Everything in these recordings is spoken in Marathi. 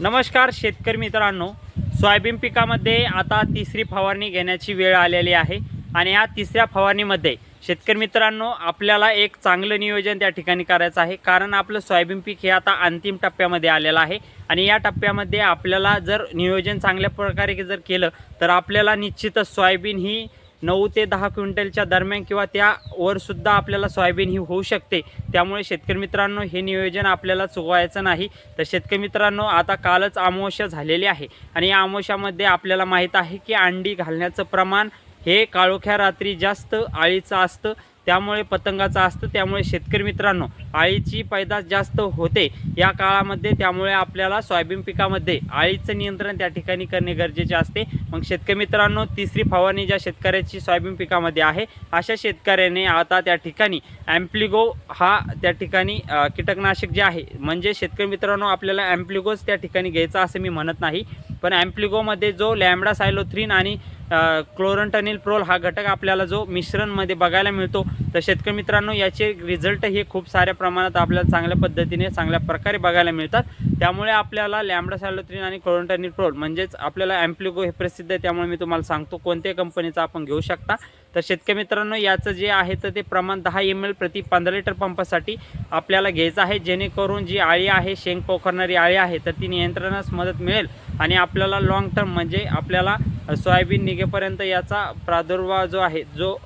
नमस्कार शेतकरी मित्रांनो सोयाबीन पिकामध्ये आता तिसरी फवारणी घेण्याची वेळ आलेली आहे आणि या तिसऱ्या फवारणीमध्ये शेतकरी मित्रांनो आपल्याला एक चांगलं नियोजन त्या ठिकाणी करायचं आहे. कारण आपलं सोयाबीन पीक हे आता अंतिम टप्प्यामध्ये आलेलं आहे आणि या टप्प्यामध्ये आपल्याला जर नियोजन चांगल्या प्रकारे जर केलं तर आपल्याला निश्चितच सोयाबीन ही नऊ ते दहा क्विंटलच्या दरम्यान किंवा त्यावरसुद्धा आपल्याला सोयाबीन ही होऊ शकते. त्यामुळे शेतकरी मित्रांनो हे नियोजन आपल्याला चुकवायचं नाही. तर शेतकरी मित्रांनो आता कालच अमावस्या झालेली आहे. आणि या अमावस्यामध्ये आपल्याला माहीत आहे की अंडी घालण्याचं प्रमाण हे काळोख्या रात्री जास्त आळीचं असतं. त्यामुळे पतंगाचं असतं त्यामुळे शेतकरी मित्रांनो आळीची पैदास जास्त होते. या काळामध्ये त्यामुळे आपल्याला सोयाबीन पिकामध्ये आळीचं नियंत्रण त्या ठिकाणी करणे गरजेचे असते. मग शेतकरी मित्रांनो तिसरी फवारणी ज्या शेतकऱ्याची सोयाबीन पिकामध्ये आहे अशा शेतकऱ्याने आता त्या ठिकाणी ॲम्प्लिगो हा त्या ठिकाणी कीटकनाशक जे आहे म्हणजे शेतकरी मित्रांनो आपल्याला ॲम्प्लिगोच त्या ठिकाणी घ्यायचा असं मी म्हणत नाही. पण ॲम्प्लिगोमध्ये जो लॅमडा सायलोथ्रीन आणि क्लोरंटनिल प्रोल हा घटक आपल्याला जो मिश्रणमध्ये बघायला मिळतो तर शेतकरी मित्रांनो याचे रिझल्ट हे खूप साऱ्या प्रमाणात आपल्याला चांगल्या पद्धतीने चांगल्या प्रकारे बघायला मिळतात. त्यामुळे आपल्याला लॅमडा सायलोथ्रीन आणि क्लोरंटनिल निट्रोल म्हणजेच आपल्याला ॲम्प्लिगो हे प्रसिद्ध आहे त्यामुळे मी तुम्हाला सांगतो कोणत्याही कंपनीचा आपण घेऊ शकता. तर शेतकरी मित्रांनो याचं जे आहे तर ते प्रमाण दहा एम एल प्रति पंधरा लिटर पंपासाठी आपल्याला घ्यायचं आहे. जेणेकरून जी आळी आहे शेंग पोखरणारी आळी आहे तर ती नियंत्रणास मदत मिळेल. आणि आपल्याला लॉंग टर्म म्हणजे आपल्याला सोयाबीन निघेपर्यंत याचा प्रादुर्भाव जो आहे जो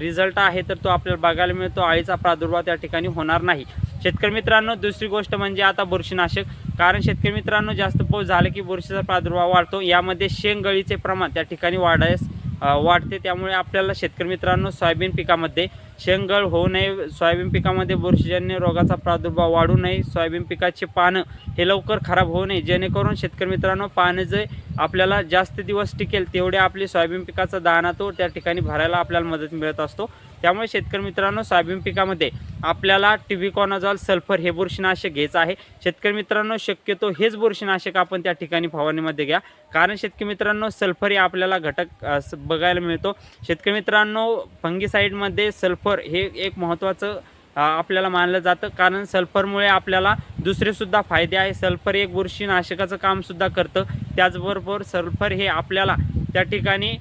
रिझल्ट आहे तर तो आपल्याला बघायला मिळतो. आळीचा प्रादुर्भाव त्या ठिकाणी होणार नाही. शेतकरी मित्रांनो दुसरी गोष्ट म्हणजे आता बुरशीनाशक. कारण शेतकरी मित्रांनो जास्त पाऊस झाला की बुरशीचा प्रादुर्भाव वाढतो. यामध्ये शेंगगळीचे प्रमाण त्या ठिकाणी वाढायस वाढते. त्यामुळे आपल्याला शेतकरी मित्रांनो सोयाबीन पिकामध्ये शेंगळ होऊ नये सोयाबीन पिकामध्ये बुरशीजन्य रोगाचा प्रादुर्भाव वाढू नये सोयाबीन पिकाचे पानं हे लवकर खराब होऊ नये जेणेकरून शेतकरी मित्रांनो पानं जे आपल्याला जास्त दिवस टिकेल तेवढे आपली सोयाबीन पिकाचा दाणा तो त्या ठिकाणी भरायला आपल्याला मदत मिळत असतो. त्यामुळे शेतकरी मित्रांनो सोयाबीन पिकामध्ये आपल्याला टिव्हिकॉनाझॉल सल्फर हे बुरशीनाशक घ्यायचं आहे. शेतकरी मित्रांनो शक्यतो हेच बुरशीनाशक आपण त्या ठिकाणी फवारणीमध्ये घ्या. कारण शेतकरी मित्रांनो सल्फर हे आपल्याला घटक बघायला मिळतो. शेतकरी मित्रांनो फंगीसाईडमध्ये सल्फर हे एक महत्त्वाचं आपल्याला मानलं जातं. कारण सल्फरमुळे आपल्याला दुसरेसुद्धा फायदे आहे. सल्फर एक बुरशीनाशकाचं कामसुद्धा करतं. त्याचबरोबर सल्फर हे आपल्याला त्या ठिकाणी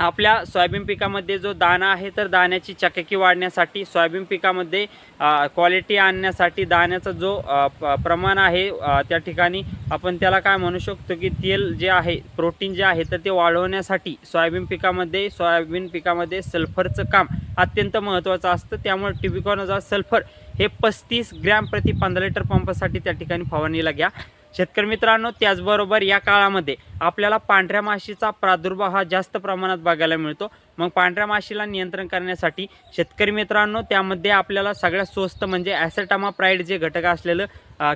आपल्या सोयाबीन पिकामध्ये जो दाणा आहे तर दाण्याची चकाकी वाढण्यासाठी सोयाबीन पिकामध्ये क्वालिटी आणण्यासाठी दाण्याचा जो प- प्रमाण आहे त्या ठिकाणी आपण त्याला काय म्हणू शकतो की तेल जे आहे प्रोटीन जे आहे तर ते वाढवण्यासाठी सोयाबीन पिकामध्ये सोयाबीन पिकामध्ये सल्फरचं काम अत्यंत महत्त्वाचं असतं. त्यामुळे टिबिकॉनोझॉल सल्फर हे पस्तीस ग्रॅम प्रति पंधरा लिटर पंपासाठी त्या ठिकाणी फवारणीला घ्या. शेतकरी मित्रांनो त्याचबरोबर या काळामध्ये आपल्याला पांढऱ्या माशीचा प्रादुर्भाव हा जास्त प्रमाणात बघायला मिळतो. मग पांढऱ्या माशीला नियंत्रण करण्यासाठी शेतकरी मित्रांनो त्यामध्ये आपल्याला सगळ्यात स्वस्त म्हणजे ॲसेटामा प्राईड जे घटक असलेलं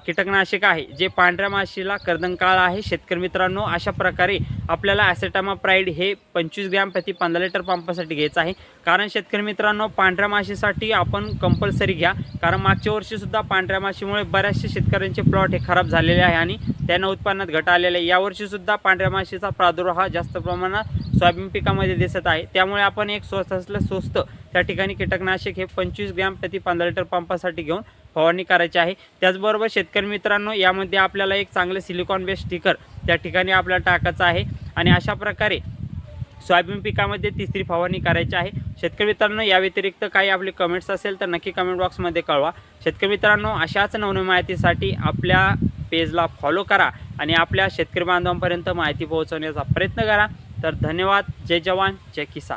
कीटकनाशक आहे जे पांढऱ्या माशीला कर्दनकाळ आहे. शेतकरी मित्रांनो अशा प्रकारे आपल्याला ॲसेटामा प्राईड हे पंचवीस ग्रॅम प्रति पंधरा लिटर पंपासाठी घ्यायचं आहे. कारण शेतकरी मित्रांनो पांढऱ्या माशीसाठी आपण कंपल्सरी घ्या. कारण मागच्या वर्षीसुद्धा पांढऱ्या माशीमुळे बऱ्याचशा शेतकऱ्यांचे प्लॉट हे खराब झालेले आहे आणि त्यांना उत्पन्नात घट आलेले आहे. यावर्षीसुद्धा पांढऱ्या माशीचा प्रादुर्भाव हा जास्त प्रमाणात सोयाबीन पिकामध्ये दिसत आहे. त्यामुळे आपण एक स्वस्त असलं स्वस्त त्या ठिकाणी कीटकनाशक हे पंचवीस ग्रॅम प्रति पंधरा लिटर पंपासाठी घेऊन फवारणी करायची आहे. त्याचबरोबर शेतकरी मित्रांनो यामध्ये आपल्याला एक चांगलं सिलिकॉन बेस स्टिकर त्या ठिकाणी आपल्याला टाकायचं आहे. आणि अशा प्रकारे सोयाबीन पिकामध्ये तिसरी फवारणी करायची आहे. शेतकरी मित्रांनो या व्यतिरिक्त काही आपले कमेंट्स असेल तर नक्की कमेंट बॉक्समध्ये कळवा. शेतकरी मित्रांनो अशाच नवनवीन माहितीसाठी आपल्या पेजला फॉलो करा आणि आपल्या शेतकरी बांधवांपर्यंत माहिती पोहोचवण्याचा प्रयत्न करा. तर धन्यवाद. जय जवान. जय किसान.